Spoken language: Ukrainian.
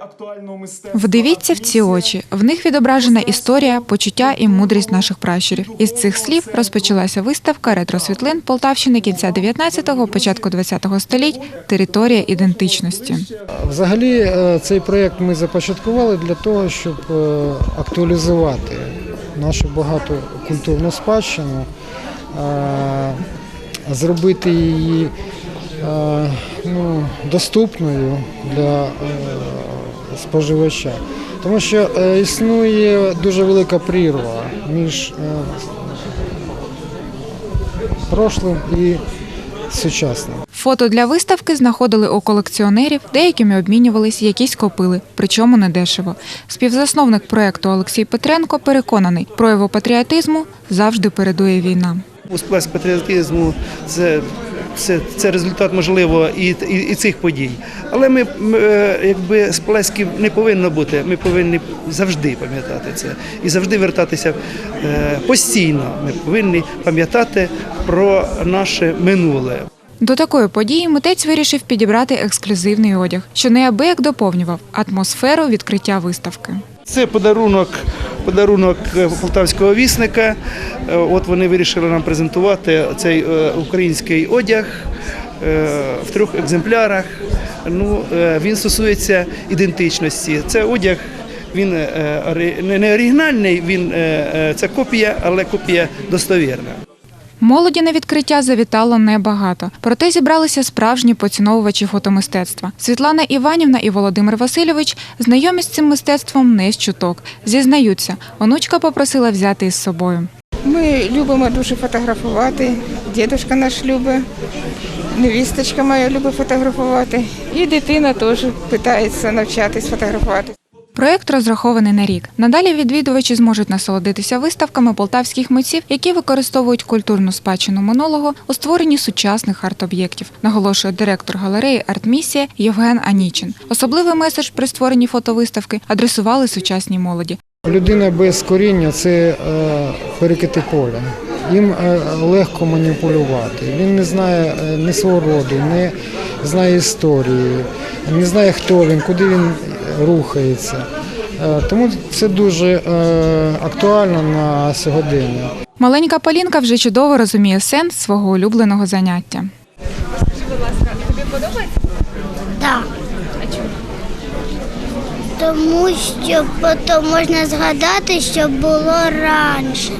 актуального мистецтва. Вдивіться в ці очі. В них відображена історія, почуття і мудрість наших пращурів. Із цих слів розпочалася виставка ретросвітлин Полтавщини кінця 19-го, початку 20-го століть Територія ідентичності. Взагалі, е, цей проєкт ми започаткували для того, щоб е, актуалізувати нашу багату культурну спадщину, е, зробити її ну, доступною для споживача. Тому що е, існує дуже велика прірва між е, прошлим і сучасним. Фото для виставки знаходили у колекціонерів, деякими обмінювались, якісь копили, причому недешево. Співзасновник проекту Олексій Петренко переконаний, прояву патріотизму завжди передує війна. Сплеск патріотизму це, це, це результат, можливо, і, і, і цих подій. Але ми, ми, е, якби сплесків не повинно бути. Ми повинні завжди пам'ятати це і завжди вертатися е, постійно. Ми повинні пам'ятати про наше минуле. До такої події митець вирішив підібрати ексклюзивний одяг, що неабияк доповнював атмосферу відкриття виставки. Це подарунок, подарунок е, полтавського вісника. Е, От вони вирішили нам презентувати цей е, український одяг в трьох екземплярах. Ну, він стосується ідентичності. Це одяг. Він не- оригінальний, він це копія, але копія достовірна. Молоді на відкриття завітало небагато, проте зібралися справжні поціновувачі фотомистецтва. Світлана Іванівна і Володимир Васильович знайомі з цим мистецтвом не з чуток. Зізнаються, онучка попросила взяти із собою. Ми любимо дуже фотографувати. Дідусь наш любить, невісточка моя любить фотографувати. І дитина теж питається навчатись фотографувати. Проект розрахований на рік. Надалі відвідувачі зможуть насолодитися виставками полтавських митців, які використовують культурну спадщину минулого у створенні сучасних арт-об'єктів, наголошує директор галереї Артмісія Євген Анічин. Особливий меседж при створенні фотовиставки адресували сучасній молоді. Людина без коріння це е, перекити поля. Їм е, легко маніпулювати. Він не знає е, ні свого роду, не знає історії, не знає, хто він, куди він рухається. Е, Тому це дуже актуально на сьогодення. Маленька Полінка вже чудово розуміє сенс свого улюбленого заняття. Скажи, будь ласка, тобі подобається? Так. Тому що потім можна згадати, що було раніше.